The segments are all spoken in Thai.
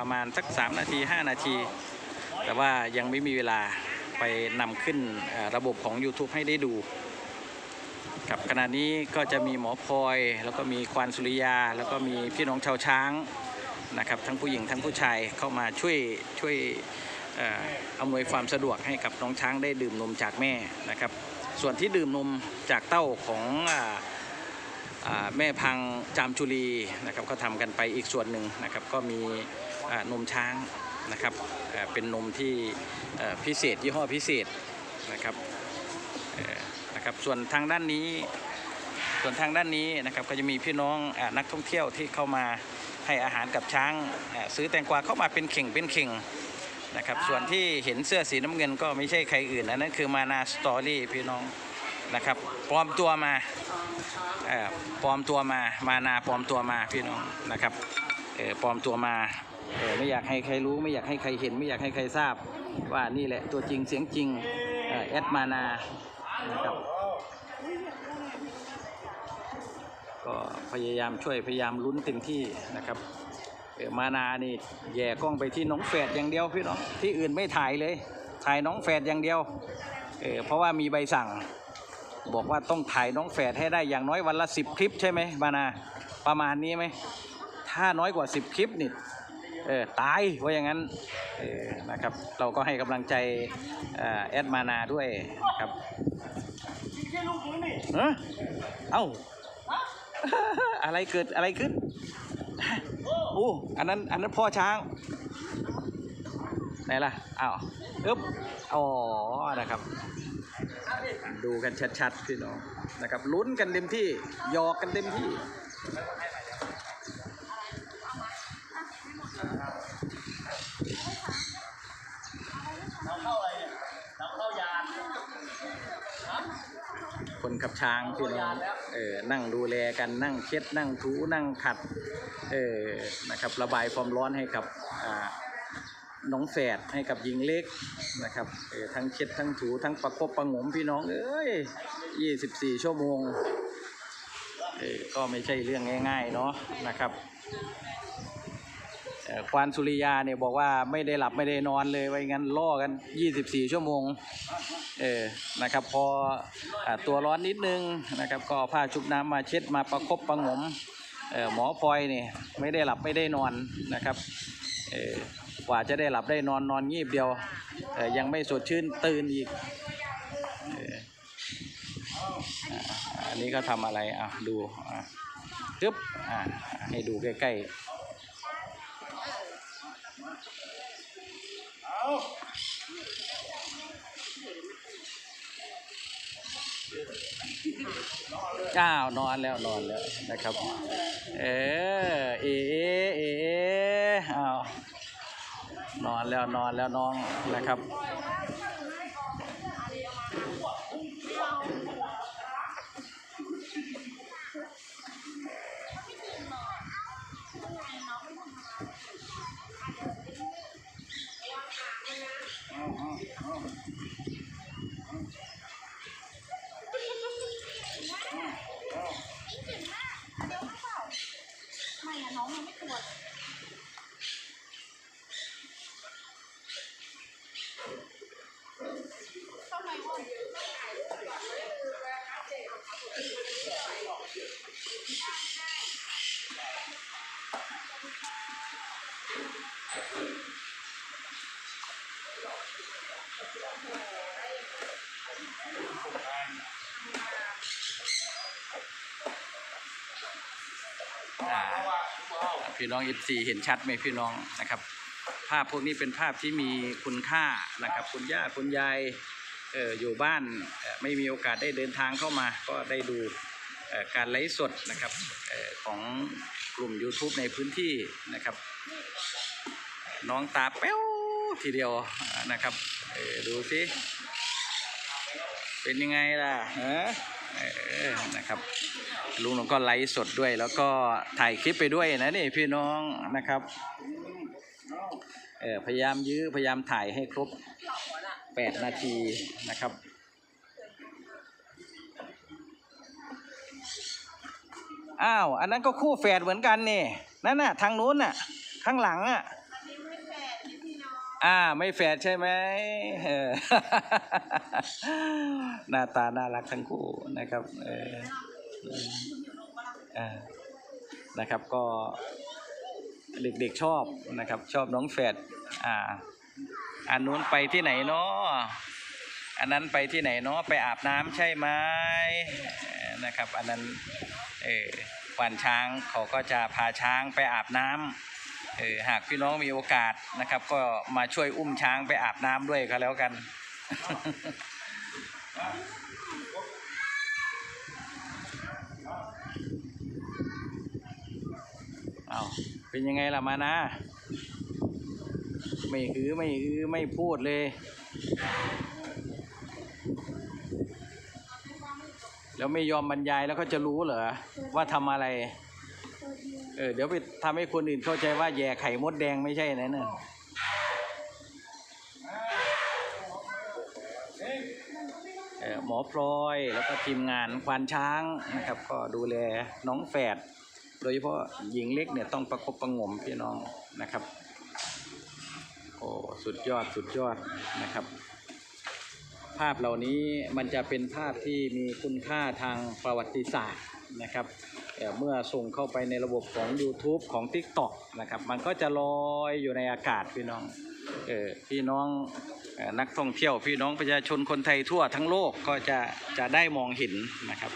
ประมาณสัก 3 นาที 5 นาที แต่ว่ายังไม่มีเวลาไปนำขึ้นระบบของ YouTube ให้ได้ดูครับขณะนี้ก็จะมีหมอพลอย แล้วก็มีควานสุริยา แล้วก็มีพี่น้องชาวช้างนะครับ ทั้งผู้หญิงทั้งผู้ชายเข้ามาช่วยช่วยเอ่ออำนวยความสะดวกให้กับน้องช้างได้ดื่มนมจากแม่นะครับ ส่วนที่ดื่มนมจากเต้าของออแม่พังจามจุลีนะครับก็ทำกันไปอีกส่วนหนึ่งนะครับก็มี นมช้างนะครับอ่าเป็นนมที่เอ่อพิเศษยี่ห้อพิเศษนะครับเอ่อนะครับส่วนทางด้านนี้ส่วนทางด้านนี้นะครับก็จะมีพี่น้องอานักท่องเที่ยวที่เข้ามาให้อาหารกับช้างอ่าซื้อแตงกวาเข้ามาเป็นเข่งเป็นเข่งนะครับส่วนที่เห็นเสื้อสีน้ำเงินก็ไม่ใช่ใครอื่นอันนั้นคือมานาสตอรี่พี่น้องนะครับปลอมตัวมาเอ่อปลอมตัวมามานาปลอมตัวมาพี่น้องนะครับเออปลอมตัวมาเออ ไม่อยากให้ใครรู้ ไม่อยากให้ใครเห็น ไม่อยากให้ใครทราบ ว่านี่แหละตัวจริงเสียงจริงเอ่อแอดมานานะครับก็พยายามช่วยพยายามลุ้นเต็มที่นะครับเออมานานี่แย่กล้องไปที่น้องแฝดอย่างเดียวพี่น้องที่อื่นไม่ถ่ายเลย ถ่ายน้องแฝดอย่างเดียวเออเพราะว่ามีใบสั่ง บอกว่าต้องถ่ายน้องแฝดให้ได้อย่างน้อยวันละสิบคลิปใช่ไหมบานาประมาณนี้ไหมถ้าน้อยกว่าสิบคลิปนี่ เออตายว่าอย่างนั้นเออนะครับ เราก็ให้กำลังใจเอ่อแอดมานาด้วยนะครับเอ้อเอ้าอะไรเกิดอะไรขึ้นโอ้อันนั้นอันนั้นพ่อช้างไหนล่ะอ้าวอึ๊บอ๋อนะครับ ดูกันชัดๆพี่น้องนะครับลุ้นกันเต็มที่หยอกกันเต็มที่ คนขับช้างพี่น้องเออนั่งดูแลกันนั่งเช็ดนั่งถูนั่งขัดเออนะครับ ระบายความร้อนให้กับอ่าน้องแฝดให้กับหญิงเล็กนะครับเออทั้งเช็ดทั้งถูทั้งประคบประหงมพี่น้องเอ้ย24ชั่วโมงเออก็ไม่ใช่เรื่องง่าย ๆ เนาะนะครับเอ่อ ควานสุริยาเนี่ยบอกว่าไม่ได้หลับไม่ได้นอนเลยไว้งั้นล่อกัน 24 ชั่วโมงเออนะครับพออตัวร้อนนิดนึงนะครับก็ผ้าชุบน้ำมาเช็ดมาประคบประงมหมอพลอยเนี่ยไม่ได้หลับไม่ได้นอนนะครับกว่าจะได้หลับได้นอนนอนงีบเดียวยังไม่สดชื่นตื่นอีกอันนี้ก็ทำอะไรอะดูอะตึ๊บอะให้ดูใกล้ๆ อ้าวนอนแล้วนอนแล้วนะครับ เออเอเอเอเออ้าวนอนแล้วนอนแล้วน้องนะครับ Oh, oh, oh. พี่น้อง f อเห็นชัดไหมพี่น้องนะครับ ภาพพวกนี้เป็นภาพที่มีคุณค่านะครับ คุณย่าคุณยายเอออยู่บ้านไม่มีโอกาสได้เดินทางเข้ามา ก็ได้ดูการไลฟ์สดนะครับออของกลุ่ม YouTube ในพื้นที่นะครับ น้องตาแป้วทีเดียวนะครับออดูสิ เป็นยังไงล่ะฮะเออ นะครับ ลุงหลงก็ไลฟ์สดด้วย แล้วก็ถ่ายคลิปไปด้วยนะนี่พี่น้องนะครับเออพยายามยื้อพยายามถ่ายให้ครบ 8 นาทีนะครับอ้าวอันนั้นก็คู่แฝดเหมือนกันนี่นั่นน่ะทางนู้นน่ะข้างหลังอะ อ่า ไม่แฝดใช่ไหมหน้าตาน่ารักทั้งคู่นะครับเอออ่านะครับก็เด็กๆชอบนะครับ ชอบน้องแฝดอ่า อันนู้นไปที่ไหนเนาะอันนั้นไปที่ไหนเนาะไปอาบน้ำใช่ไหมนะครับ อันนั้นเออควานช้างเขาก็จะพาช้างไปอาบน้ำ หากพี่น้องมีโอกาสนะครับ ก็มาช่วยอุ้มช้างไปอาบน้ำด้วยก็แล้วกันเอาเป็นยังไงล่ะมานะ ไม่ฮือไม่ฮือไม่พูดเลย แล้วไม่ยอมบรรยายแล้วเขาจะรู้เหรอว่าทำอะไร ออเดี๋ยวไปทำให้คนอื่นเข้าใจว่าแย่ไข่มดแดงไม่ใช่นะเนี่ยหมอพลอยแล้วก็ทีมงานควานช้างนะครับ ก็ดูแลน้องแฝดโดยเฉพาะหญิงเล็กเนี่ยต้องประคบประงมพี่น้องนะครับ โอ้สุดยอดสุดยอดนะครับ ภาพเหล่านี้มันจะเป็นภาพที่มีคุณค่าทางประวัติศาสตร์นะครับ เอ่เมื่อส่งเข้าไปในระบบของ YouTube ของ TikTok นะครับ มันก็จะลอยอยู่ในอากาศพี่น้องเออพี่น้องนักท่องเที่ยวพี่น้องประชาชนคนไทยทั่วทั้งโลกก็จะจะได้มองเห็นนะครับ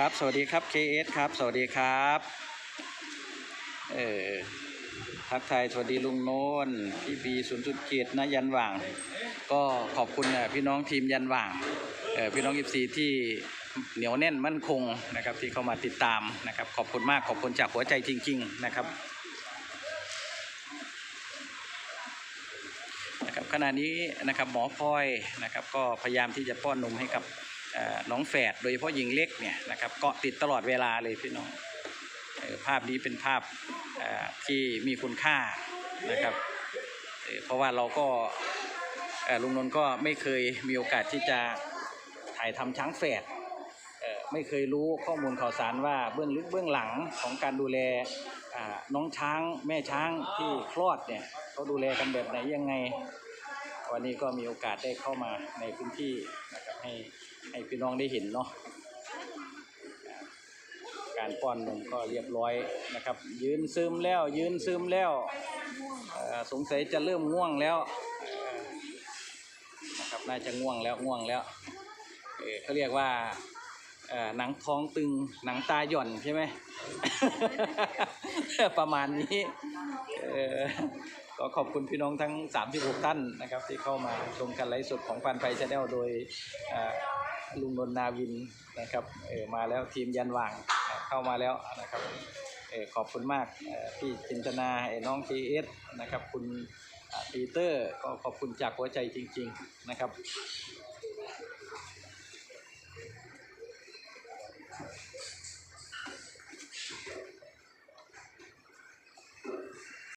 ครับ สวัสดีครับ KS ครับ สวัสดีครับ เออทักทายสวัสดีลุงโน้นพี่บีศูนย์จุดเกียรตินะยันหว่าง ก็ขอบคุณพี่น้องทีมยันหว่างเอ่อพี่น้องยิซีที่เหนียวแน่นมั่นคงนะครับที่เข้ามาติดตามนะครับ ขอบคุณมากขอบคุณจากหัวใจจริง ๆนะครับนะครับขณะนี้นะครับหมอพลอยนะครับ ก็พยายามที่จะป้อนนมให้กับ น้องแฝดโดยเฉพาะหญิงเล็กเนี่ยนะครับเกาะติดตลอดเวลาเลยพี่น้องภาพนี้เป็นภาพที่มีคุณค่านะครับเพราะว่าเราก็ลุงนนท์ก็ไม่เคยมีโอกาสที่จะถ่ายทำช้างแฝดไม่เคยรู้ข้อมูลข่าวสารว่าเบื้องลึกเบื้องหลังของการดูแลน้องช้างแม่ช้างที่คลอดเนี่ยเขาดูแลกันแบบไหนยังไง วันนี้ก็มีโอกาสได้เข้ามาในพื้นที่นะครับให้ ให้พี่น้องได้เห็นเนาะการป้อนนมก็เรียบร้อยนะครับ ยืนซึมแล้ว ยืนซึมแล้วสงสัยจะเริ่มง่วงแล้วนะครับน่าจะง่วงแล้วง่วงแล้วเขาเรียกว่าหนังท้องตึงหนังตาหย่อนใช่ไหมประมาณนี้ก็ขอบคุณพี่น้องทั้ง 36 ท่านนะครับ ที่เข้ามาชมการไลฟ์สดของปันไฟชาแนลโดย ลุงนนนาวินนะครับเออมาแล้วทีมยันหว่างเข้ามาแล้วนะครับเออขอบคุณมากพี่จินตนาไอ้น้องทีเอสนะครับคุณปีเตอร์ก็ขอบคุณจากหัวใจจริง ๆนะครับ